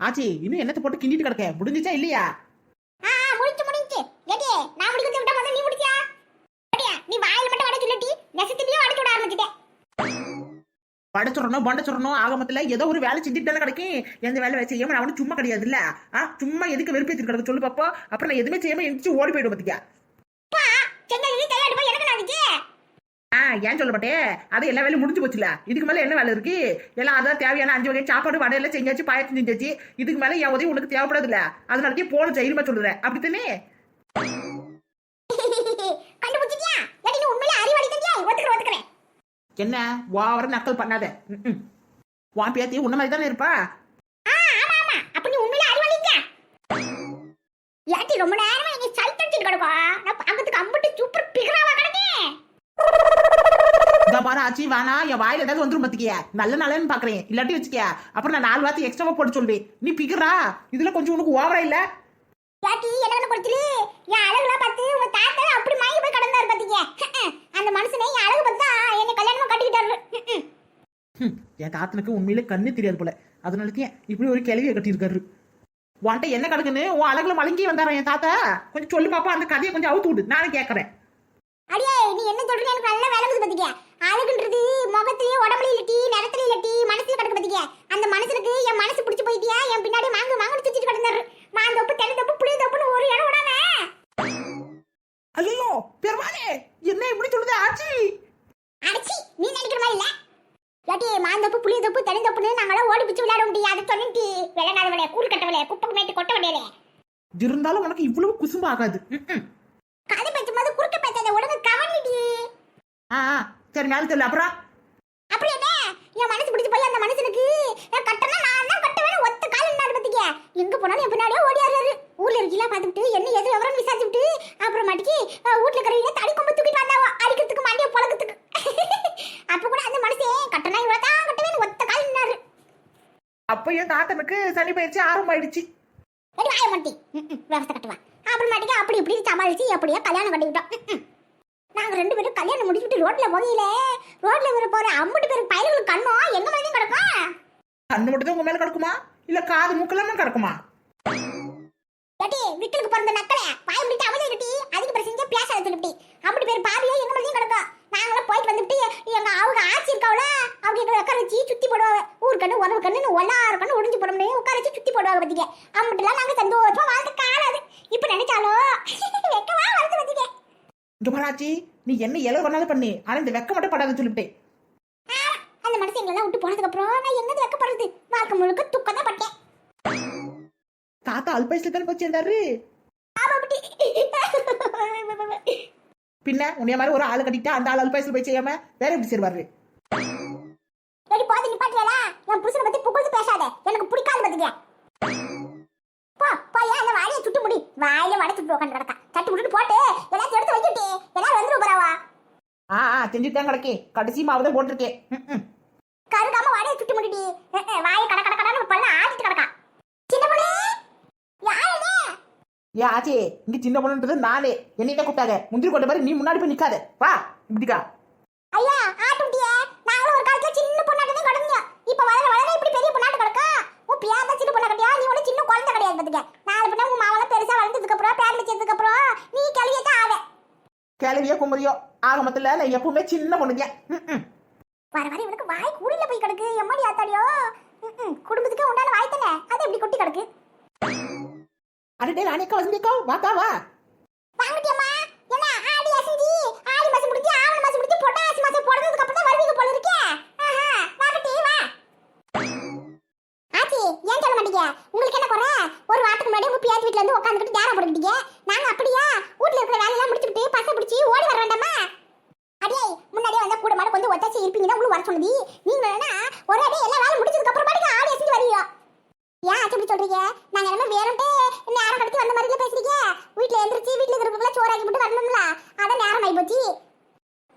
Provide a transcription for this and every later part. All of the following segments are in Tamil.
ஆச்சி இன்னும் என்னத்தை போட்டு கிண்டிட்டு கிடக்க? முடிஞ்சுச்சா இல்லையா? ஆ முடிச்சு முடிஞ்சு ஏடி நான் முடிக்கிறது விட்ட முதல்ல நீ முடிச்சியா ஏடியா நீ வாயில மட்டும் வடை சொல்லட்டி நெசத்திலேயே வடை விட ஆரம்பிச்சிட்டே. பட சொல்லணும் பண்ட சொல்லணும் ஆகமத்துல ஏதோ ஒரு வேலை செஞ்சுட்டு தானே கிடைக்கும் எந்த வேலை செய்யாம ஒன்றும் சும்மா கிடையாது இல்ல சும்மா எதுக்கு வெறுப்பேற்றி கிடக்க? சொல்லு பாப்பா. அப்புறம் நான் எதுவுமே செய்யாம எந்திரிச்சு ஓடி போயிடும் பாத்தியா பா சென்னை நீ தள்ளாடி போய் எனக்கு நாளைக்கு ஆ ஏன் சொல்ல மாட்டேன் அது எல்லா வேலையும் முடிஞ்சு போச்சுல. இதுக்கு மேல என்ன வேலை இருக்கு? எல்லாம் அதான் தேவையான அஞ்சு வகை சாப்பாடு வடை எல்லாம் செஞ்சாச்சு பாயசம் செஞ்சாச்சு. இதுக்கு மேல என் உதவி உனக்கு தேவைப்படாது இல்ல அதனாலக்கே போன தைரியமா சொல்லுறேன் அப்படித்தானே? என்ன? ஓவர நக்கல் பண்ணாத. உன் பேத்தி உன்ன மாதிரி தானே இருப்பா ஆ ஆமா ஆமா அப்ப நீ உண்மையிலே அறிவாளிங்க ஏடி ரொம்ப நேரமா நீங்க சல்தடிச்சிட்டு கிடக்கா நான் பாக்கிறதுக்கு அம்புட்டு சூப்பர் பிகராவா கிடக்கேன் இந்த பாரு ஆச்சி வேணா என் வாயில ஏதாவது வந்துரும் பாத்துக்கிய. நல்ல நல்லன்னு பாக்குறேன். இல்லாட்டி வச்சுக்கிய. அப்புறம் நான் நாலு வார்த்தை எக்ஸ்ட்ராவா போட்டு சொல்வேன். நீ பிக்கிறா இதுல கொஞ்சம் உனக்கு ஓவரா இல்ல? ஏடி என்ன கொடுத்துரு என் அழகுல பார்த்து உங்க தாத்தா அப்படி மயங்கி போய் கடந்தாரு பாத்தீங்க அந்த மனுஷனே என் அழகு பார்த்தா என்ன கல்யாணமா கட்டிக்கிட்டாரு. என் தாத்தனுக்கு உண்மையிலே கண்ணு தெரியாது போல. அதனாலதான் இப்படி ஒரு கிளவியை கட்டியிருக்காரு. உன்கிட்ட என்ன கிடக்குன்னு உன் அழகுல மலங்கி வந்தாரா என் தாத்தா? கொஞ்சம் சொல்லு பாப்பா அந்த கதையை கொஞ்சம் அவுத்து விடு. நானும் கேட்கறேன் அடியே நீ என்ன சொல்றீங்க எனக்கு நல்லா விளங்குது பாத்தீங்க அழகுன்றது முகத்திலேயே உடம்புல இல்லட்டி நிறத்துல இல்லட்டி மனசுல கிடக்கு பாத்தீங்க அந்த மனுஷனுக்கு என் மனசு பிடிச்சு போயிட்டியா? என் பின்னாடி மாங்கு மாங்கு சுத்திட்டு கிடந்தாரு. மாந்தோப்பு தென்னந்தோப்பு புளிய தோப்புன்னு ஒரு இடம் விடாம ஐயோ பெருமானே என்ன இப்படி சொல்லுது ஆச்சி? அடிச்சி நீ நினைக்கிற மாதிரி இல்ல. ஏட்டி மாந்தோப்பு புளிய தோப்பு தென்னந்தோப்புன்னு நாங்களாம் ஓடி பிடிச்சு விளையாட முடியும் அதை சொல்லிட்டு விளையாடாத விளையா கூழ் கட்ட விளையா குப்பை மேட்டு கொட்ட விளையாடே இருந்தாலும் உனக்கு இவ்வளவு குசும்பு ஆகாது. கதை பேசும்போது குறுக்க பேசாத உடனே கவனிடி. ஆ ஆ, சரி மேல சொல்லு அப்புறம்? அப்படி என்ன? என் மனசு பிடிச்சு போய் அந்த மனுஷனுக்கு நான் கட்டனா நான் தான் கட்டுவேன் ஒத்த கால் நின்னாரு பாத்தீங்க எங்க போனாலும் என் பின்னாடியே ஓடியாரு ஊர்ல இருக்கீங்களா பார்த்துட்டு என்ன எது விவரம் விசாரிச்சுட்டு அப்புறம் மாட்டிக்கு அஹ், வீட்ல இருக்கிறவங்க தடி கொம்பு தூக்கிட்டு வந்தாவோ அடிக்கிறதுக்கு மண்டிய பொழக்கிறதுக்கு அப்ப கூட அந்த மனுஷன் கட்டனா இவ்வளவு தான் கட்டுவேன் ஒத்த கால் நின்னாரு. அப்ப என் தாத்தனுக்கு சனி பயிற்சி ஆரம்பமாயிடுச்சு. எடி வாய மாட்டி விவசாய கட்டுவான் அப்புறம் மாட்டிக்கு அப்படி இப்படி சமாளிச்சு அப்படியே கல்யாணம் கட்டிக்கிட்டோம். ம், ம். நாங்க ரெண்டு பேரும் கல்யாணம் முடிச்சுட்டு ரோட்ல போகையில. ரோட்ல வர போற அம்புட்டு பேருக்கு பயலுக்கு கண்ணோ எங்க மேலேயும் கிடக்கும்? கண்ணு மட்டும் தான் உங்க மேல கிடக்குமா? இல்ல காது மூக்கெல்லாம் கிடக்குமா? விக்கலுக்கு பிறந்த நக்கலே. வாய முடிட்டு அமைதியா கட்டி அதுக்கு பிறகு செஞ்சா பேசாத சொல்லிட்டு அப்படி பேர் பாவியோ எங்க மேலேயும் கிடக்கும் நாங்களாம் போயிட்டு வந்துட்டு எங்க அவங்க ஆட்சி இருக்காவல அவங்க எங்களை உட்கார வச்சு சுத்தி போடுவாங்க. ஊர் கண்ணு உறவு கண்ணு ஒல்லாறு கண்ணு ஒடிஞ்சு போடணும்னு உட்கார வச்சு சுத்தி போடுவாங்க பத்திக்க அம்பிட்டுலாம் நாங்க சந்தோஷமா வாழ்க்கை காணாது. இப்ப நினைச்சாலும் வெக்கமா வருது பத்திக்க. இங்க பாராச்சி நீ என்ன எவ்வளவு பண்ணாலும் பண்ணு. ஆனா இந்த வெக்க மட்டும் படாத சொல்லிவிட்டேன். அந்த மனசு எங்களெல்லாம் விட்டு போனதுக்கு அப்புறம் நான் எங்க வைக்கப்படுறது? வாழ்க்கை முழுக்க துக்கம் தான் பட்டேன். தாத்தா அல்பைஸ்ல தானே ஆமா அப்படி பின்ன உன்னைய மாதிரி ஒரு ஆளு கட்டிட்டா அந்த ஆள் அல்பைஸ்ல போய் செய்யாம வேற எப்படி சேருவாரு? எடி போது நிப்பாட்டியாலா என் புருஷனை பத்தி புகழ்ந்து பேசாத. எனக்கு பிடிக்காது பாத்துக்க. வாயில வடை சுட்டு உட்காந்து கிடக்கா. தட்டு விட்டுட்டு போட்டு எல்லாத்தையும் எடுத்து வைக்கிட்டு. எல்லாரும் வந்துரும் பரவா ஆ ஆ செஞ்சுட்டு தான் கிடக்கேன். கடைசி மாவு தான் போட்டிருக்கேன். கருகாம வாழையை சுட்டு முடிடி வாயை கட கட கடன்னு பல்ல ஆட்டிட்டு கிடக்கா. சின்ன பொண்ணு யாருனே ஏ ஆச்சி இங்க சின்ன பொண்ணுன்றது நானே. என்னைய கூப்பிட்டாங்க முந்திரி கொண்ட மாதிரி நீ முன்னாடி போய் நிக்காத. வா இப்படிக்கா. ஐயா ஆட்டுட்டியே நாங்களும் ஒரு காலத்துல சின்ன பொண்ணாட்டு தான் கிடந்தோம் இப்ப வளர வளர இப்படி பெரிய பொண்ணாட்டு கிடக்கா உன் பியாத சின்ன பொண்ணா கட்டியா நீ ஒன்னும் சின்ன குழந்தை கிடையாது பாத்துக்க நாலு பின்ன உன் மாவெல்லாம் பெருசா வளர்ந்ததுக்கு அப்புறம் பேர் வச்சதுக்கு அப்புறம் நீ கிளவியே தான் ஆவ. கிளவியோ குமரியோ ஆக மொத்தத்துல நான் எப்பவுமே சின்ன பொண்ணுங்க. வர வர இவனுக்கு வாய் கூடில போய் கிடக்கு. எம்மாடி ஆத்தாடியோ? குடும்பத்துக்கே உண்டான வாய் தானே? அது எப்படி கொட்டி கிடக்கு? அடடே ராணிக்கா வசந்திக்கா வாக்கா வா வாங்கட்டியம்மா. என்ன ஆடி அசஞ்சி ஆடி மாசம் முடிஞ்சு ஆவண மாசம் முடிஞ்சு பொட்டாசி மாசம் பிறந்ததுக்கு அப்புறம் தான் வருவீங்க போல இருக்கே ஆஹா வாங்கட்டி வா ஆச்சி ஏன் உங்களுக்கு என்ன குறை? ஒரு வாரத்துக்கு முன்னாடி உங்க பியாத்தி வீட்ல இருந்து உட்காந்துக்கிட்டு டேரா போட்டுக்கிட்டீங்க. நாங்க அப்படியா? வீட்டுல இருக்கிற வேலையெல்லாம் முடிச்சுட்டு பச பிடிச்சி ஓடி வர வேண்டாமா? அடியே முன்னாடியே வந்தா கூட மாட கொஞ்சம் ஒத்தாச்சி இருப்பீங்கன்னா உங்களுக்கு வர சொன்னது. நீங்க வேணா ஒரு அடியே எல்லா வேலை முடிச்சதுக்கு அப்புறம் பாட்டுக்கு ஆடி அசிஞ்சு வரீங்க ஏன் ஆச்சு சொல்றீங்க? நாங்க என்ன வேறன்ட்டு நேரம் கடத்தி வந்த மாதிரி பேசுறீங்க. வீட்டுல எந்திரிச்சு வீட்ல இருக்கிறவங்கள சோறாக்கி போட்டு வரணும்ல. அதான் நேரம் ஆகி போச்சு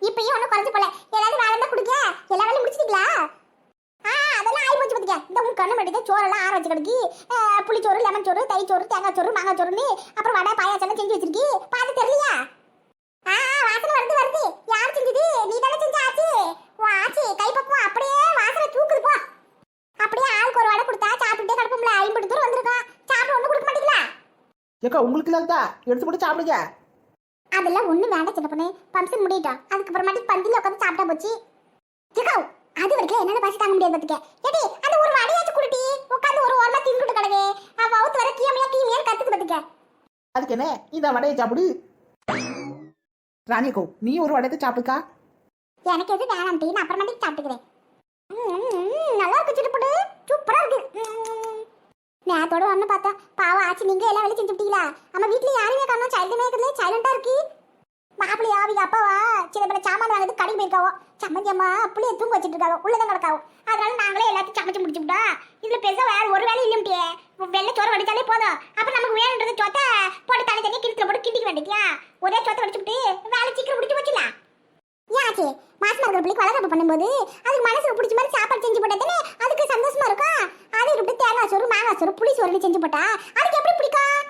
இப்பயும் ஒன்றும் குறைஞ்சு போல. ஏதாவது வேலை இருந்தா கொடுங்க. எல்லா வேலையும் முடிச்சிட்டீங்களா? பாத்துக்க இந்த உங்க கண்ணு மட்டும் சோறெல்லாம் ஆற வச்சு கிடக்கு. புளிச்சோறு லெமன் சோறு தயிர் சோறு தேங்காய் சோறு மாங்காய் சோறுன்னு அப்புறம் வடை பாயாசம் செஞ்சு வச்சிருக்கி. பார்த்து தெரியலையா ஆ வாசனை வருது வருது. யார் செஞ்சது? நீ தானே செஞ்ச ஆச்சு. உன் ஆச்சு. கைப்பக்குவம் அப்படியே வாசனை தூக்குது போ. அப்படியே ஆளுக்கு ஒரு வடை கொடுத்தா சாப்பிட்டுட்டே கிடப்போம்ல. ஐம்பது ஏக்கா உங்களுக்கு இல்லாததா? எடுத்து போட்டு சாப்பிடுங்க. அதெல்லாம் ஒண்ணு வேண்டாம் சின்ன பொண்ணு. ஃபங்க்ஷன் முடியட்டும் அதுக்கப்புறமாட்டி பந்தில உட்காந்து சாப்பிட்டா போச்சு. சிக்கோ அது வரைக்கும் என்னால பசி தாங்க முடியாது பாத்துக்க. ஏடி அந்த ஒரு வடையாச்சும் குடுட்டி உட்காந்து ஒரு ஓரமா தின்னுட்டு கிடக்கு. அவ அவுத்து வர கீமையா கீமையா கத்துக்கு பாத்துக்க. அதுக்கு என்ன? இந்த வடையை சாப்பிடு. ராணியக்கோ நீ ஒரு வடையத்தை சாப்பிடுக்கா? எனக்கு எது வேணாம் டீ நான் அப்புறமாட்டி சாப்பிட்டுக்கிறேன். நல்லா இருக்கு சிட்டுப்புடு சூப்பரா இருக்கு. நேத்தோட ஒண்ணு பார்த்தா பாவம் ஆச்சு நீங்க எல்லாம் வேலை செஞ்சுட்டீங்களா? நம்ம வீட்ல யாருமே காணோம். சைல்டு மேக்கர்ல சைலண்டா இருக்கு. மாப்பிள்ளையா அவங்க அப்பாவா? சின்ன பேர் சாமான் வாங்குறது கடைக்கு போயிருக்காவோ? சம்மந்தி புள்ளைய தூங்க வச்சுட்டு இருக்காவோ உள்ளதான் கிடக்காவோ? அதனால நாங்களே எல்லாத்தையும் சமைச்சு முடிச்சுட்டா இதுல பெருசா வேற ஒரு வேலை இல்லையே வெள்ளை சோறு வடிச்சாலே போதும். அப்புறம் நமக்கு வேணுன்றது சோத்த போட்டு தனி தனியா கிணத்துல போட்டு கிண்டிக்க வேண்டியா ஒரே சோத்த வடிச்சுட்டு வேலை சீக்கிரம் முடிச்சு போச்சுலாம் ஏன் மாசமா இருக்கிற பிள்ளைக்கு வளர்ப்பு பண்ணும்போது அதுக்கு மனசுக்கு பிடிச்ச மாதிரி சாப்பாடு செஞ்சு போட்டா தானே அதுக்கு சந்தோஷமா இருக்கும்? அது இப்படி தேங்காய் சோறு மாங்காய் சோறு புளி சோறுன்னு செஞ்சு போட்டா அதுக்கு எப்படி பிடிக்கும்?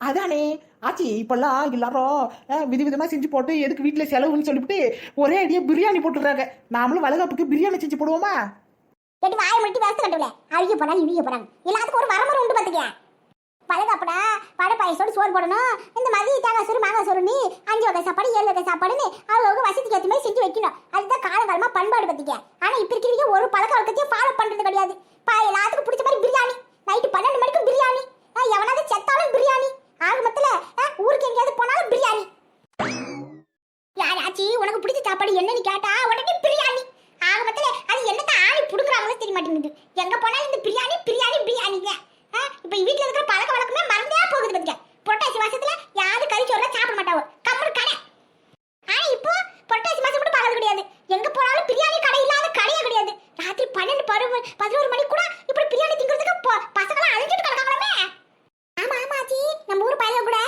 அதானே ஆச்சி இப்பெல்லாம் எல்லாரும் விதி விதமாக செஞ்சு போட்டு எதுக்கு வீட்டில் செலவுன்னு சொல்லிவிட்டு ஒரே அடியா பிரியாணி போட்டுடுறாங்க. நாமளும் வளகாப்புக்கு பிரியாணி செஞ்சு போடுவோமா? கேட்டு வாயை மட்டும் வேஸ்ட் கட்டுல அழுகி போறாங்க இழுகி போறாங்க. எல்லாத்துக்கும் ஒரு வரமரம் உண்டு பாத்துக்க பழகப்படா வடை பாயசோடு சோறு போடணும். இந்த மாதிரி தேங்காய் சோறு மாங்காய் சோறுன்னு அஞ்சு வகை சாப்பாடு ஏழு வகை சாப்பாடுன்னு அவ்வளோ வசதிக்கு ஏற்ற மாதிரி செஞ்சு வைக்கணும். அதுதான் காலகாலமாக பண்பாடு பத்திக்க ஆனா இப்ப இருக்கிறவங்க ஒரு பழக்க வழக்கத்தையும் ஃபாலோ பண்றது கிடையாது பா எல்லாத்துக்கும் பிடிச்ச மாதிரி பிரியாணி நைட்டு பன்னெண்டு மணிக்கு பிரியாணி ஆ, எவனாவது செத்தாலும் பிரியாணி ஆக மொத்தல ஆ, ஊருக்கு எங்கேயாவது போனாலும் பிரியாணி யாராச்சி உனக்கு பிடிச்ச சாப்பாடு என்னன்னு கேட்டா உடனே பிரியாணி ஆக மொத்தல அது என்னதான் ஆணி புடுங்குறாங்களோ தெரிய மாட்டேங்குது எங்க போனாலும் இந்த பிரியாணி பிரியாணி பிரியாணி தான் இப்ப வீட்ல இருக்கிற பழக்க வழக்கமே மறந்தே போகுது பாத்துக்க புரட்டாசி மாசத்துல யாரும் கறி சோறுலாம் சாப்பிட மாட்டாவோ கம்மர் கடை ஆனா இப்போ புரட்டாசி மாசம் கூட பார்க்கறது கிடையாது எங்க போனாலும் பிரியாணி கடை இல்லாத கடையே கிடையாது ராத்திரி பன்னெண்டு பருவ பதினோரு மணி கூட இப்படி பிரியாணி திங்கிறதுக்கு பொ- பசங்களாம் அழிஞ்சிட்டு கிடக்காங்களே ஆமா ஆமா ஆச்சி நம்ம ஊர் பையன் கூட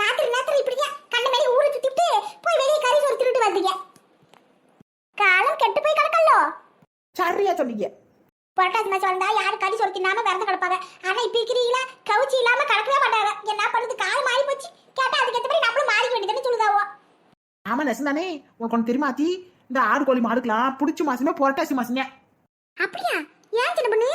ராத்திரி நேரத்துல இப்படியே கண்ண மேலே ஊரை சுத்திட்டு போய் வெளியே கறி சோறு திருட்டு வந்தீங்க காலம் கெட்டு போய் கிடக்கல்லோ சரியா சொன்னீங்க புரட்டாசி மாசம் வந்தா யாரும் கறி விரதம் கிடப்பாங்க ஆனா இப்ப இருக்கிறீங்களா கவுச்சி இல்லாம கிடக்கவே மாட்டாங்க. என்ன பண்ணுது? கால் மாறி போச்சு. கேட்டா அதுக்கு ஏத்த மாதிரி நம்மளும் மாறிக்க வேண்டியதுன்னு சொல்லுதாவோ. ஆமா நெசந்தானே உனக்கு ஒன்று தெரியுமா ஆச்சி இந்த ஆடு கோழி மாடுக்கலாம் பிடிச்ச மாசமே புரட்டாசி மாசங்க. அப்படியா? ஏன் சின்ன பொண்ணு?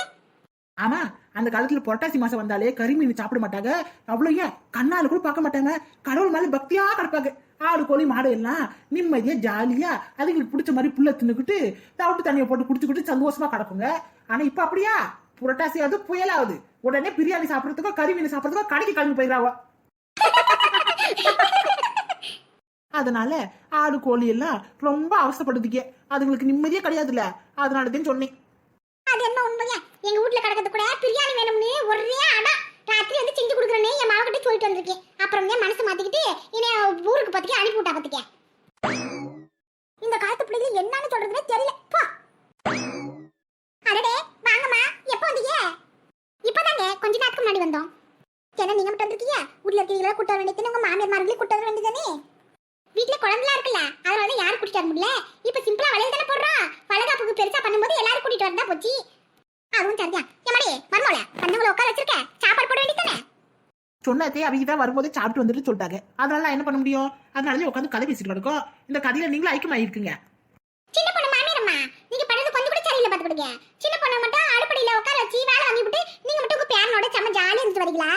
ஆமா அந்த காலத்துல புரட்டாசி மாசம் வந்தாலே கறி மீன் சாப்பிட மாட்டாங்க. அவ்வளோ ஏன்? கண்ணால கூட பார்க்க மாட்டாங்க. கடவுள் மேல பக்தியா கிடப்பாங்க ஆடு கோழி மாடு எல்லாம் நிம்மதியா ஜாலியா அதுங்களுக்கு பிடிச்ச மாதிரி புல்ல தின்னுக்கிட்டு தவிட்டு தண்ணியை போட்டு குடிச்சுக்கிட்டு சந்தோஷமா கிடக்குங்க ஆனா இப்ப அப்படியா? புரட்டாசி ஆகுது புயலாவது. உடனே பிரியாணி சாப்பிடறதுக்கோ கறி மீன் சாப்பிடறதுக்கோ கடைக்கு கிளம்பி போயிடுறாவோ அதனால ஆடு கோழி எல்லாம் ரொம்ப அவசப்படுதுக்கே அதுங்களுக்கு நிம்மதியே கிடையாதுல்ல. அதனால தான் சொன்னேன். அது என்ன உண்மையா எங்க வீட்ல கிடக்கிறது கூட பிரியாணி வேணும்னு ஒரே அடா. ராத்திரி வந்து செஞ்சு கொடுக்குறேன்னு என் மாவ சொல்லிட்டு வந்திருக்கேன். அப்புறம் ஏன் மனசு மாத்திக்கிட்டு இனி ஊருக்கு பத்திக்க அனுப்பி விட்டா பத்திக்க. இந்த காலத்து பிள்ளைங்க என்ன சொல்றதுனே தெரியல போ அடடே வாங்கம்மா எப்போ வந்தீங்க இப்பதாங்க கொஞ்ச நேரத்துக்கு முன்னாடி வந்தோம் என்ன நீங்க மட்டும் வந்திருக்கீங்க வீட்ல இருக்கீங்களா கூட்ட வேண்டியது உங்க மாமியார் மார்களே கூட்ட வர வேண்டியதானே வீட்ல குழந்தைலாம் இருக்குல்ல அதனால தான் யாரும் கூட்டிட்டு வர முடியல இப்ப சிம்பிளா வளையல் தானே போடுறோம் வளகாப்புக்கு பெருசா பண்ணும்போது எல்லாரும் கூட்டிட்டு வரதா போச்சு அதுவும் சரிதான் எம்மாடி மர்மோல பண்ணவங்கள உட்கார வச்சிருக்க சாப்பாடு போட வேண்டியதானே சொன்னதே அவங்க தான் வரும்போது சாப்பிட்டு வந்துட்டு சொல்லிட்டாங்க. அதனால என்ன பண்ண முடியும்? அதனால உட்காந்து கதை பேசிட்டு கிடக்கும் இந்த கதையில நீங்களும் ஐக்கியமாயிருக்குங்க சின்ன பொண்ணு மாமியாரம்மா நீங்க பண்ணது கொஞ்சம் கூட சரியில்லை பாத்துக்கிடுங்க சின்ன பொண்ணை மட்டும் அடுப்படியில உட்கார வச்சு வேலை வாங்கி விட்டு நீங்க மட்டும் உங்க பேரனோட செம்ம ஜாலியா இருந்துட்டு வரீங்களா?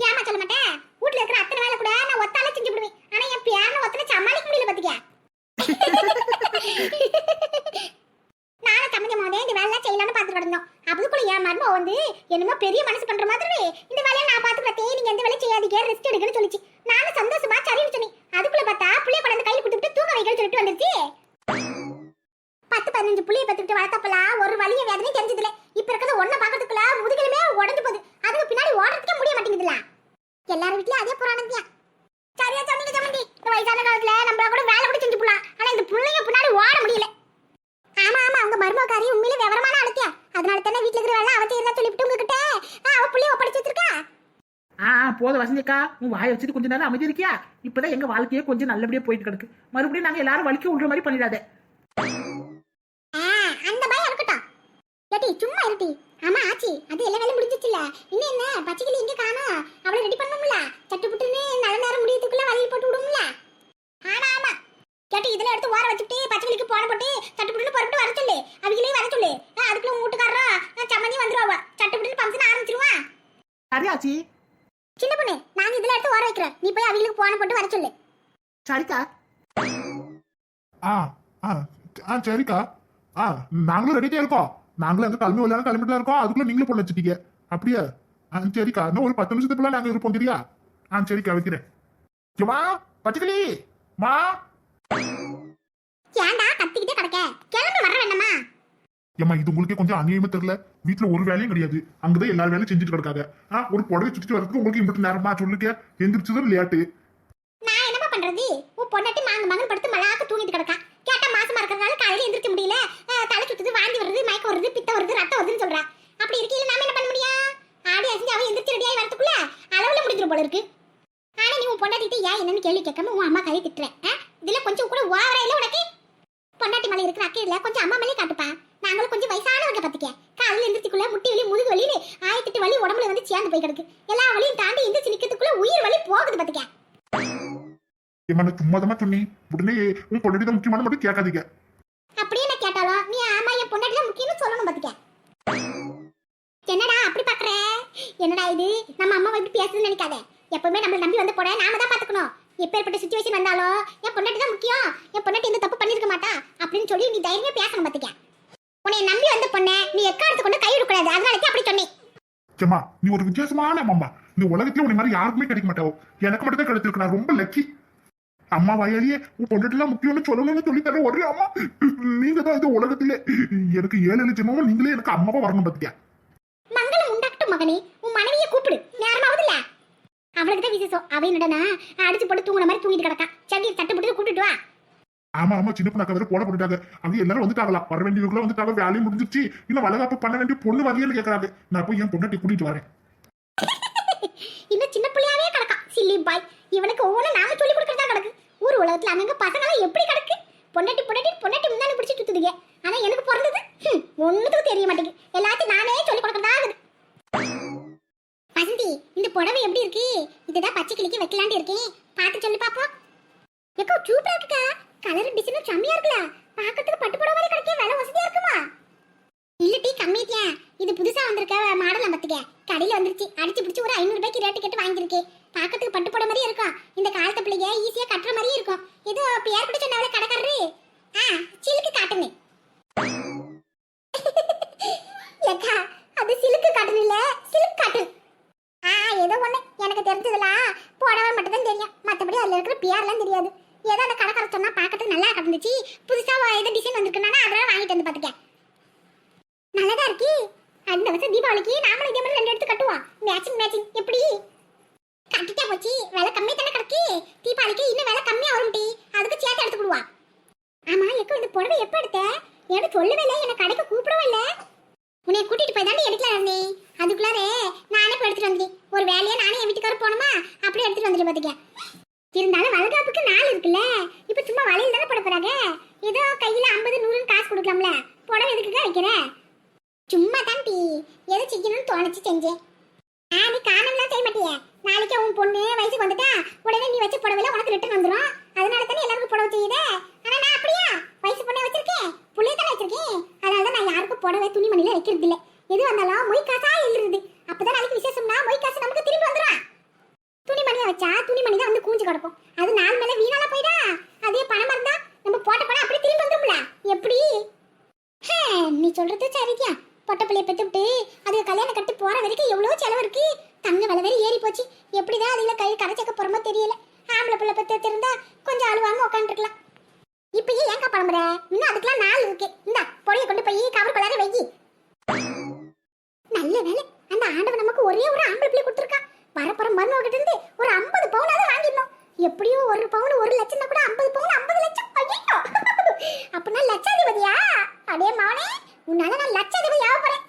ஏமா சொல்ல மாட்டேன் வீட்ல இருக்கிற அத்தனை வேலை கூட நான் ஒத்தால செஞ்சு விடுவேன். ஆனா என் பேரனை ஒத்தனை சமாளிக்க முடியல பாத்துக்க நானும் சமைக்கும் போதே இந்த வேலை செய்யலாம்னு பார்த்துட்டு கிடந்தோம். அதுக்குள்ள என் மருமக வந்து என்னமோ பெரிய மனசு பண்ற மாதிரி இந்த வேலையை நான் பாத்துக்கிறேன் நீங்க எந்த வேலையும் செய்யாதீங்க ரெஸ்ட் எடுக்கன்னு சொல்லிச்சு நானும் சந்தோஷமா சரின்னு சொன்னேன் அதுக்குள்ள பார்த்தா புளிய கொண்டாந்து கையில் கொடுத்துட்டு தூங்க வைக்கணும்னு சொல்லிட்டு வந்துருச்சு பத்து பதினஞ்சு புளிய பத்துக்கிட்டு வளர்த்தப்பலாம் ஒரு வலிய வேதனையும் தெரிஞ்சதுல இப்ப இருக்கிறது ஒன்ன பாக்கிறதுக்குள்ள முதுகலுமே உடஞ்சு போகுது அதுக்கு பின்னாடி ஓடுறதுக்கே முடிய மாட்டேங்குதுல எல்லாரும் வீட்லயும் அதே புராணம் தான் சரியா சொன்னீங்க சம்மந்தி இந்த வயசான காலத்துல நம்மள கூட வேலை கூட செஞ்சு போலாம் ஆனா இந்த புள்ளைங்க பின்னாடி ஓட முடியல ஆமா ஆமா அவங்க மருமகாரி உண்மையிலே விவரமான அழுத்தியா அதனால தானே வீட்ல இருக்கிற வேலை அவ செய்யறதா சொல்லிவிட்டு உங்ககிட்ட ஆ, அவ புள்ளைய ஒப்படைச்சு வச்சிருக்கா ஆ போத வசந்திக்கா உன் வாயை வச்சுட்டு கொஞ்ச நேரம் அமைதி இருக்கியா? இப்பதான் எங்க வாழ்க்கையே கொஞ்சம் நல்லபடியா போயிட்டு கிடக்கு. மறுபடியும் நாங்க எல்லாரும் வலிக்க விடுற மாதிரி பண்ணிடாத. அந்த பயம் இருக்கட்டும் ஏட்டி சும்மா இருட்டி ஆமா ஆச்சி அது எல்லா வேலையும் முடிஞ்சிச்சுல இன்னும் என்ன? பச்சைக்கிளி எங்க காணோம் அவளை ரெடி பண்ணணும்ல? சட்டு புட்டுன்னு நல்ல நேரம் முடியறதுக்குள்ள வலையில் போட்டு விடும்ல? ஆமா ஆமா. கேட்டு இதுல எடுத்து ஓர வச்சுட்டு பச்சைக்கிளிக்கு போன போட்டு சட்டு புட்டுன்னு பொறுப்பிட்டு வர சொல்லு. அவங்களே வர சொல்லு. அதுக்குள்ள வீட்டுக்காரரா சம்மந்தி வந்துருவா. சட்டு புட்டுன்னு சின்ன பொண்ணு நான் இதுல எடுத்து ஓர வைக்கிறோம் நீ போய் அவங்களுக்கு போன போட்டு வர சொல்லு. சரிக்கா. ஆ ஆ ஆ சரிக்கா. ஆ நாங்களும் ரெடியா இருக்கோம். நாங்களும் எங்க கிளம்பி விளையாட கிளம்பிட்டு இருக்கோம். அதுக்குள்ள நீங்களும் பொண்ணு வச்சுட்டீங்க அப்படியா? ஆ சரிக்கா. இன்னும் ஒரு பத்து நிமிஷத்துக்குள்ள நாங்க இருப்போம் தெரியா ஆ சரிக்கா வைக்கிறேன். மா பச்சிக்கலி மா. ஏன்டா கத்திக்கிட்டே கிடக்க? கிளம்பி ஏமா ஏம்மா இது உங்களுக்கே கொஞ்சம் அநியமா தெரியல? வீட்டுல ஒரு வேலையும் கிடையாது. அங்கதான் எல்லா வேலையும் செஞ்சுட்டு கிடக்காங்க. ஆ ஒரு புடவை சுத்திட்டு வரதுக்கு உங்களுக்கு இம்பிட்டு நேரமா சொல்லுங்க. எந்திரிச்சதும் லேட்டு நான் என்னமா பண்றது? உன் பொண்ணாட்டி மாங்க மாங்கன்னு படுத்து மலாக்க தூங்கிட்டு கிடக்கா. கேட்டா மாசமா இருக்கிறதுனால காலையில எந்திரிக்க முடியல. தலை சுத்துது வாந்தி வருது மயக்கம் வருது பித்த வருது ரத்தம் வருதுன்னு சொல்றா. அப்படி இருக்கையில நாம என்ன பண்ண முடியும்? ஆடி அசிஞ்சு அவன் எந்திரிச்சு ரெடியாகி வரதுக்குள்ள அளவுல முடிஞ்சிரும் போல இருக்கு. ஆனா நீ உன் பொண்டாட்டிட்டு ஏன் என்னன்னு கேள்வி கேட்காம உன் அம்மா கையை திட்டுற இதுல கொஞ்சம் கூட ஓவரா இல்ல உனக்கு? பொண்டாட்டி மேல இருக்கிற அக்கையில கொஞ்சம் அம்மா மேலே காட்டுப்பா. நாங்களும் கொஞ்சம் வயசானவங்க பத்திக்க காலையில எந்திரிச்சுக்குள்ள முட்டி வலி முதுகு வலின்னு ஆயிரத்தெட்டு வலி உடம்புல வந்து சேர்ந்து போய் கிடக்கு. எல்லா வலியும் தாண்டி எந்திரிச்சு நிக்கிறதுக்குள்ள உயிர் வலி போகுது பத்திக்க ஏம்மா நான் சும்மா தான் சொன்னி? உடனே உன் பொண்ணு தான் முக்கியமான மட்டும் கேட்காதீங்க. அப்படியே நான் கேட்டாலும் நீ ஆமா என் பொண்டாட்டி தான் முக்கியம்னு சொல்லணும் பாத்துக்க என்னடா அப்படி பாக்குற என்னடா இது? நம்ம அம்மா இப்படி பேசுதுன்னு நினைக்காத. எப்பவுமே நம்மள நம்பி வந்து போட நாம தான் பாத்துக்கணும் எப்பேற்பட்ட சுச்சுவேஷன் வந்தாலும் என் பொண்டாட்டி தான் முக்கியம். என் பொண்டாட்டி எந்த தப்பு பண்ணிருக்க மாட்டா. அப்படின்னு சொல்லி நீ தைரியமா பேசணும் பாத்துக்க உன்னை நம்பி வந்த பொண்ணை நீ எக்காரத்தை கொண்டு கை விடக்கூடாது அதனால தான் அப்படி சொன்னேன். ஏம்மா நீ ஒரு வித்தியாசமான அம்மா இந்த உலகத்துல உன்னை மாதிரி யாருக்குமே கிடைக்க மாட்டாவோ. எனக்கு மட்டும் தான் கிடைச்சிருக்கு நான் ரொம்ப லக்கி அம்மா வயலியே உன் பொண்ணுட்டுலாம் முக்கியம்னு சொல்லணும்னு சொல்லி தர ஒரே அம்மா. நீங்க தான் இந்த உலகத்திலே எனக்கு ஏழு ஜென்மமும் நீங்களே எனக்கு அம்மாவா வரணும் பாத்தியா? மங்களம் உண்டாகட்டும் மகனே. உன் மனைவியை கூப்பிடு. நேரமாவதுல அவளுக்கு தான் விசேஷம். அவ என்னடனா அடிச்சு போட்டு தூங்குன மாதிரி தூங்கிட்டு கிடக்கா. சட்டி தட்டு போட்டு கூட்டிட்டு வா. ஆமா ஆமா சின்ன பொண்ணாக்க வேற போட போட்டுட்டாங்க. அவங்க எல்லாரும் வந்துட்டாங்களா? வர வேண்டியவங்களும் வந்துட்டாங்க வேலையும் முடிஞ்சிருச்சு. இன்னும் வளகாப்பு பண்ண வேண்டிய பொண்ணு வரலையேன்னு கேக்குறாங்க. நான் போய் என் பொண்ணாட்டி கூட்டிட்டு வரேன். இன்னும் சின்ன பிள்ளையாவே கிடக்கா. சில்லி பாய் இவனுக்கு ஒவ்வொன்றும் நாம சொல்லி கொடுக்கறதா கிடக்கு. ஊர் உலகத்துல அங்கங்க பசங்களாம் எப்படி கிடக்கு? பொண்டாட்டி பொண்டாட்டி பொண்டாட்டி முன்னாடி பிடிச்சி சுத்துதுங்க. ஆனா எனக்கு பிறந்தது ஹம், தெரிய மாட்டேங்குது. எல்லாத்தையும் நானே சொல்லி கொடுக்கறதா ஆகுது வசந்தி இந்த புடவை எப்படி இருக்கு? இதுதான் பச்சை கிளிக்கு வைக்கலான்னு இருக்கேன். பார்த்து சொல்லி பாப்போம். எக்கோ சூப்பரா இருக்குக்கா. கலர் டிசைனும் செம்மையா இருக்குல்ல. பார்க்கறதுக்கு பட்டு புடவை மாதிரி கிடைக்க விலை வசதியா இருக்குமா? இல்ல டீ கம்மிட்டியா இது புதுசா வந்திருக்க மாடல் பத்துக்க கடையில வந்துருச்சு. அடிச்சு பிடிச்சு ஒரு ஐநூறு ரூபாய்க்கு ரேட்டு கேட்டு வாங்கியிருக்கேன். பாக்கிறதுக்கு பட்டு போட மாதிரி இருக்கும். இந்த காலத்து பிள்ளைங்க ஈஸியா கட்டுற மாதிரியே இருக்கும். ஏதோ பேர் கூட சொன்னாவில கடைக்காரரு. ஆ சிலுக்கு காட்டுங்க ஏக்கா அது சிலுக்கு காட்டன் இல்ல சிலுக்கு காட்டன் ஆ ஏதோ ஒண்ணு. எனக்கு தெரிஞ்சதுலாம் புடவை மட்டும் தான் தெரியும். மத்தபடி அதுல இருக்கிற பேர்லாம் தெரியாது. ஏதோ அந்த கடைக்காரர் சொன்னா பார்க்க நல்லா கிடந்துச்சு புதுசாக ஏதோ டிசைன் வந்திருக்குன்னா அதெல்லாம் வாங்கிட்டு வந்து பார்த்துக்கேன் நல்லதா இருக்கு. அடுத்த வருஷம் தீபாவளிக்கு நாமளும் இதே மாதிரி ரெண்டு எடுத்து கட்டுவோம். மேட்சிங் மேட்சிங் எப்படி? கட்டிட்டா போச்சு. விலை கம்மி தானே கிடக்கு. தீபாவளிக்கு இன்னும் விலை கம்மியாக வரும் டி. அதுக்கு சேர்த்து எடுத்து கொடுவா. ஆமா எக்கோ இந்த புடவை எப்போ எடுத்த? எனக்கு சொல்லவே இல்லை. எனக்கு கடைக்கு கூப்பிடவே இல்லை. உன்னை கூட்டிட்டு போய் தாண்டி எடுக்கலாம் இருந்தேன். அதுக்குள்ளாரே நானே போய் எடுத்துட்டு வந்துட்டேன். ஒரு வேலையை நானே என் வீட்டுக்காரர் போனோமா அப்படியே எடுத்துட்டு வந்துட்டு பார்த்துக்கேன் இருந்தாலும் வளகாப்புக்கு நாள் இருக்குல்ல. இப்ப சும்மா வலையில் தானே போட போறாங்க? ஏதோ கையில ஐம்பது நூறுன்னு காசு கொடுக்கலாம்ல. புடவை எதுக்குக்கா வைக்கிற? சும்மா தான் டீ. எது செய்யணும்னு தோணுச்சு செஞ்சேன் ஆ நீ காரணம்லாம் செய்ய மாட்டியே. நாளைக்கு உன் பொண்ணு வயசுக்கு வந்துட்டா உடனே நீ வச்ச புடவையில உனக்கு ரிட்டர்ன் வந்துடும் அதனால தானே எல்லாருக்கும் புடவை செய்யுது. ஆனா நான் அப்படியா? வயசு பொண்ணை வச்சிருக்கேன் புள்ளைய தானே வச்சிருக்கேன் அதனால தான் நான் யாருக்கும் புடவை துணிமணியில வைக்கிறது இல்லை ஆம்பளை பிள்ளை பத்தி தெரிந்தா கொஞ்சம் அழுவாம உட்காந்துருக்கலாம் இப்போ ஏன் ஏங்கா பழம்புற இன்னும் அதுக்கெல்லாம் நாள் இருக்கு. இந்த பொடிய கொண்டு போய் கவர் கொள்ளாத வெயி நல்ல வேலை. அந்த ஆண்டவன் நமக்கு ஒரே ஒரு ஆம்பளை பிள்ளை கொடுத்துருக்கா வரப்புற மருமகிட்ட இருந்து ஒரு ஐம்பது பவுனாவது வாங்கிடணும். எப்படியும் ஒரு பவுன் ஒரு லட்சம்னா கூட ஐம்பது பவுன் ஐம்பது லட்சம்? ஐயோ அப்படின்னா லட்சாதிபதியா? அடே மாவனே உன்னால நான் லட்சாதிபதி ஆக போறேன்.